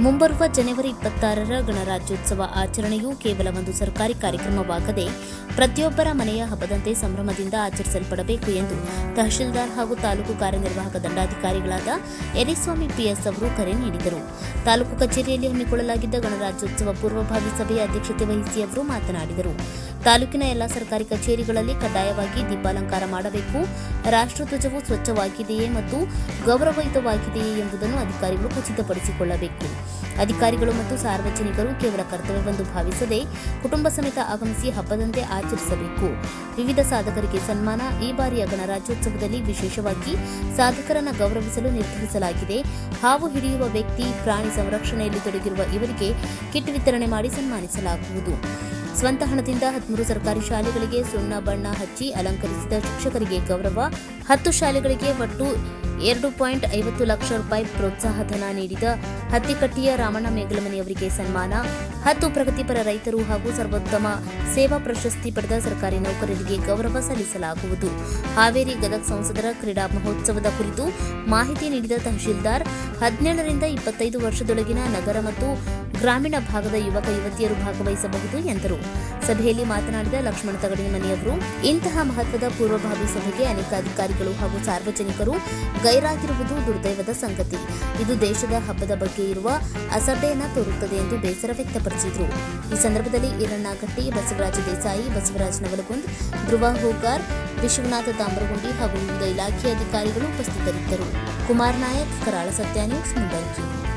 ಮುಂಬರುವ ಜನವರಿ ಇಪ್ಪತ್ತಾರರ ಗಣರಾಜ್ಯೋತ್ಸವ ಆಚರಣೆಯು ಕೇವಲ ಒಂದು ಸರ್ಕಾರಿ ಕಾರ್ಯಕ್ರಮವಾಗದೆ ಪ್ರತಿಯೊಬ್ಬರ ಮನೆಯ ಹಬ್ಬದಂತೆ ಸಂಭ್ರಮದಿಂದ ಆಚರಿಸಲ್ಪಡಬೇಕು ಎಂದು ತಹಶೀಲ್ದಾರ್ ಹಾಗೂ ತಾಲೂಕು ಕಾರ್ಯನಿರ್ವಾಹಕ ದಂಡಾಧಿಕಾರಿಗಳಾದ ಎರಿಸ್ವಾಮಿ ಪಿಎಸ್ ಅವರು ಕರೆ ನೀಡಿದರು. ತಾಲೂಕು ಕಚೇರಿಯಲ್ಲಿ ಹಮ್ಮಿಕೊಳ್ಳಲಾಗಿದ್ದ ಗಣರಾಜ್ಯೋತ್ಸವ ಪೂರ್ವಭಾವಿ ಸಭೆಯ ಅಧ್ಯಕ್ಷತೆ ವಹಿಸಿ ಅವರು ಮಾತನಾಡಿದರು. ತಾಲೂಕಿನ ಎಲ್ಲ ಸರ್ಕಾರಿ ಕಚೇರಿಗಳಲ್ಲಿ ಕಡ್ಡಾಯವಾಗಿ ದೀಪಾಲಂಕಾರ ಮಾಡಬೇಕು. ರಾಷ್ಟ್ರಧ್ವಜವು ಸ್ವಚ್ಛವಾಗಿದೆಯೇ ಮತ್ತು ಗೌರವಯುತವಾಗಿದೆಯೇ ಎಂಬುದನ್ನು ಅಧಿಕಾರಿಗಳು ಖಚಿತಪಡಿಸಿಕೊಳ್ಳಬೇಕು. ಅಧಿಕಾರಿಗಳು ಮತ್ತು ಸಾರ್ವಜನಿಕರು ಕೇವಲ ಕರ್ತವ್ಯವೆಂದು ಭಾವಿಸದೆ ಕುಟುಂಬ ಸಮೇತ ಆಗಮಿಸಿ ಹಬ್ಬದಂತೆ ಆಚರಿಸಬೇಕು. ವಿವಿಧ ಸಾಧಕರಿಗೆ ಸನ್ಮಾನ, ಈ ಬಾರಿಯ ಗಣರಾಜ್ಯೋತ್ಸವದಲ್ಲಿ ವಿಶೇಷವಾಗಿ ಸಾಧಕರನ್ನು ಗೌರವಿಸಲು ನಿರ್ಧರಿಸಲಾಗಿದೆ. ಹಾವು ಹಿಡಿಯುವ ವ್ಯಕ್ತಿ, ಪ್ರಾಣಿ ಸಂರಕ್ಷಣೆಯಲ್ಲಿ ತೊಡಗಿರುವ ಇವರಿಗೆ ಕಿಟ್ ವಿತರಣೆ ಮಾಡಿ ಸನ್ಮಾನಿಸಲಾಗುವುದು. ಸ್ವಂತ ಹಣದಿಂದ ಹದಿಮೂರು ಸರ್ಕಾರಿ ಶಾಲೆಗಳಿಗೆ ಸುಣ್ಣ ಬಣ್ಣ ಹಚ್ಚಿ ಅಲಂಕರಿಸಿದ ಶಿಕ್ಷಕರಿಗೆ ಗೌರವ. ಹತ್ತು ಶಾಲೆಗಳಿಗೆ ಒಟ್ಟು ಎರಡು ಪಾಯಿಂಟ್ ಐವತ್ತು ಲಕ್ಷ ರೂಪಾಯಿ ಪ್ರೋತ್ಸಾಹ ಧನ ನೀಡಿದ ಹತ್ತಿಕಟ್ಟಿಯ ರಾಮಣ್ಣ ಮೇಗಲಮನಿಯವರಿಗೆ ಸನ್ಮಾನ. ಹತ್ತು ಪ್ರಗತಿಪರ ರೈತರು ಹಾಗೂ ಸರ್ವೋತ್ತಮ ಸೇವಾ ಪ್ರಶಸ್ತಿ ಪಡೆದ ಸರ್ಕಾರಿ ನೌಕರರಿಗೆ ಗೌರವ ಸಲ್ಲಿಸಲಾಗುವುದು. ಹಾವೇರಿ ಗದಗ ಸಂಸದರ ಕ್ರೀಡಾ ಮಹೋತ್ಸವದ ಕುರಿತು ಮಾಹಿತಿ ನೀಡಿದ ತಹಶೀಲ್ದಾರ್, ಹದಿನೇಳರಿಂದ ಇಪ್ಪತ್ತೈದು ವರ್ಷದೊಳಗಿನ ನಗರ ಮತ್ತು ಗ್ರಾಮೀಣ ಭಾಗದ ಯುವಕ ಯುವತಿಯರು ಭಾಗವಹಿಸಬಹುದು ಎಂದರು. ಸಭೆಯಲ್ಲಿ ಮಾತನಾಡಿದ ಲಕ್ಷ್ಮಣ ತಗಡಿಮನಿಯವರು ಇಂತಹ ಮಹತ್ವದ ಪೂರ್ವಭಾವಿ ಸಭೆಗೆ ಅನೇಕ ಅಧಿಕಾರಿಗಳು ಹಾಗೂ ಸಾರ್ವಜನಿಕರು ಗೈರಾಗಿರುವುದು ದುರ್ದೈವದ ಸಂಗತಿ. ಇದು ದೇಶದ ಹಬ್ಬದ ಬಗ್ಗೆ ಇರುವ ಅಸಡ್ಡೆಯನ್ನ ತೋರುತ್ತದೆ ಎಂದು ಬೇಸರ ವ್ಯಕ್ತಪಡಿಸಿದರು. ಈ ಸಂದರ್ಭದಲ್ಲಿ ಈರಣ್ಣಾಗಟ್ಟಿ, ಬಸವರಾಜ ದೇಸಾಯಿ, ಬಸವರಾಜ ನವಲಗುಂದ್, ಧ್ರುವ ಹೋಗಾರ್, ವಿಶ್ವನಾಥ ತಾಮ್ರಗುಂಡಿ ಹಾಗೂ ವಿವಿಧ ಇಲಾಖೆಯ ಅಧಿಕಾರಿಗಳು ಉಪಸ್ಥಿತರಿದ್ದರು. ಕುಮಾರ್ ನಾಯಕ್, ಕರಾಳ ಸತ್ಯ ನ್ಯೂಸ್ ಮುಂಡರಗಿ